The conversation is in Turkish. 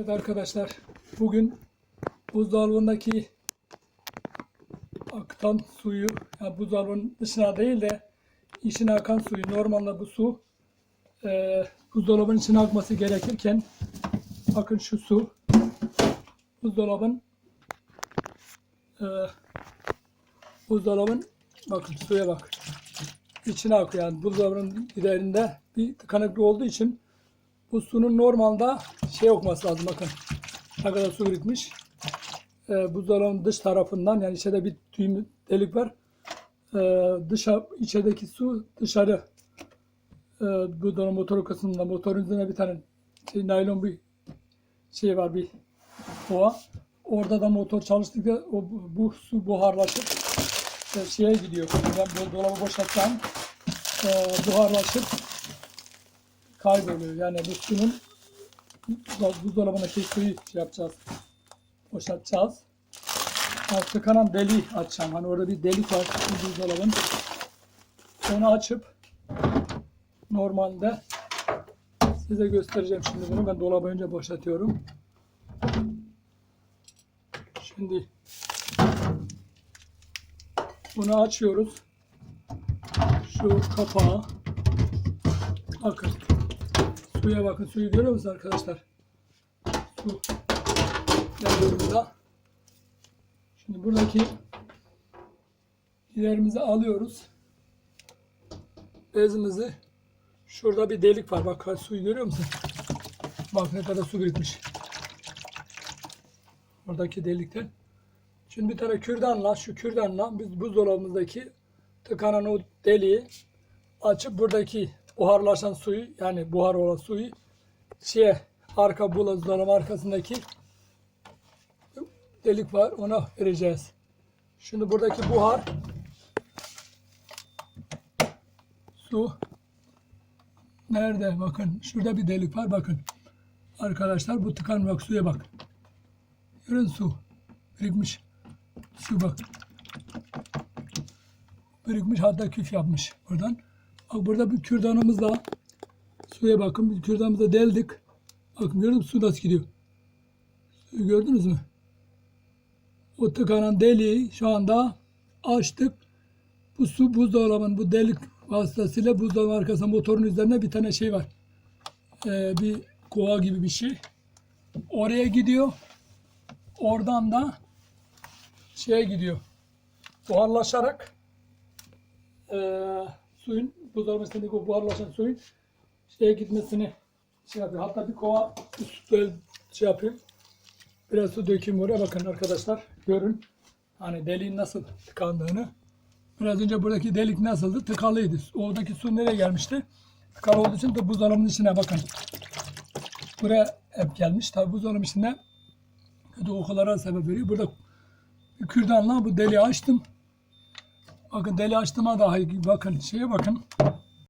Evet arkadaşlar, bugün buzdolabındaki akıtan suyu, yani buzdolabının dışına değil de içine akan suyu, normalde bu su e, buzdolabının içine akması gerekirken bakın şu su buzdolabın e, buzdolabın bakın suya bak içine akıyor. Yani buzdolabının giderinde bir tıkanıklık olduğu için bu sunun normalde şey olması lazım bakın. Ne kadar su birikmiş. Ee, buzdolabının dış tarafından yani içeride bir düğüm delik var. Ee, dışa, içerideki su dışarı ee, buzdolabı motor kısmında motorun üzerine bir tane şey, naylon bir şey var bir kova. Orada da motor çalıştıkça o, bu, su buharlaşıp e, şeye gidiyor. Ben dolabı boşaltsam e, buharlaşıp kayboluyor. Yani bu suyun buzdolabındaki suyu şey yapacağız. Boşaltacağız. Yani tıkanan deliği açacağım. Hani orada bir delik var bu buzdolabın. Onu açıp normalde size göstereceğim şimdi bunu. Ben dolabı önce boşaltıyorum. Şimdi bunu açıyoruz. Şu kapağı bakın Suya bakın. Suyu görüyor musunuz arkadaşlar? Su geliyor burada. Şimdi buradaki ilerimizi alıyoruz. Bezimizi şurada bir delik var. Bak suyu görüyor musun? Bak ne kadar su birikmiş. Oradaki delikten. Şimdi bir tane kürdanla, şu kürdanla biz buzdolabımızdaki tıkanan o deliği açıp buradaki buharlaşan suyu yani buhar olan suyu şeye arka buzdolabı arkasındaki delik var ona vereceğiz. Şimdi buradaki buhar su nerede? Bakın şurada bir delik var bakın. Arkadaşlar bu tıkan bak suya bak. Görün su birikmiş su bak. Birikmiş hatta küf yapmış buradan Bak burada bir kürdanımızla suya bakın. Bir kürdanımızla deldik. Bakın gördün mü su nasıl gidiyor. Suyu gördünüz mü? O tıkanan deliği şu anda açtık. Bu su buzdolabının bu delik vasıtasıyla buzdolabının arkasında motorun üzerinde bir tane şey var. Ee, bir kova gibi bir şey. Oraya gidiyor. Oradan da şeye gidiyor. Buharlaşarak eee suyun buzdolabının içindeki o buharlaşan suyun şeye gitmesini şey yapıyor. Hatta bir kova böyle şey yapayım. Biraz su dökeyim oraya. Bakın arkadaşlar görün. Hani deliğin nasıl tıkandığını. Biraz önce buradaki delik nasıldı? Tıkalıydı. Oradaki su nereye gelmişti? Tıkalı olduğu için de buzdolabının içine bakın. Buraya hep gelmiş. Tabi buzdolabının içinde kötü kokulara sebep veriyor. Burada kürdanla bu deliği açtım. Bakın deli açtığıma dahi bakın şeye bakın.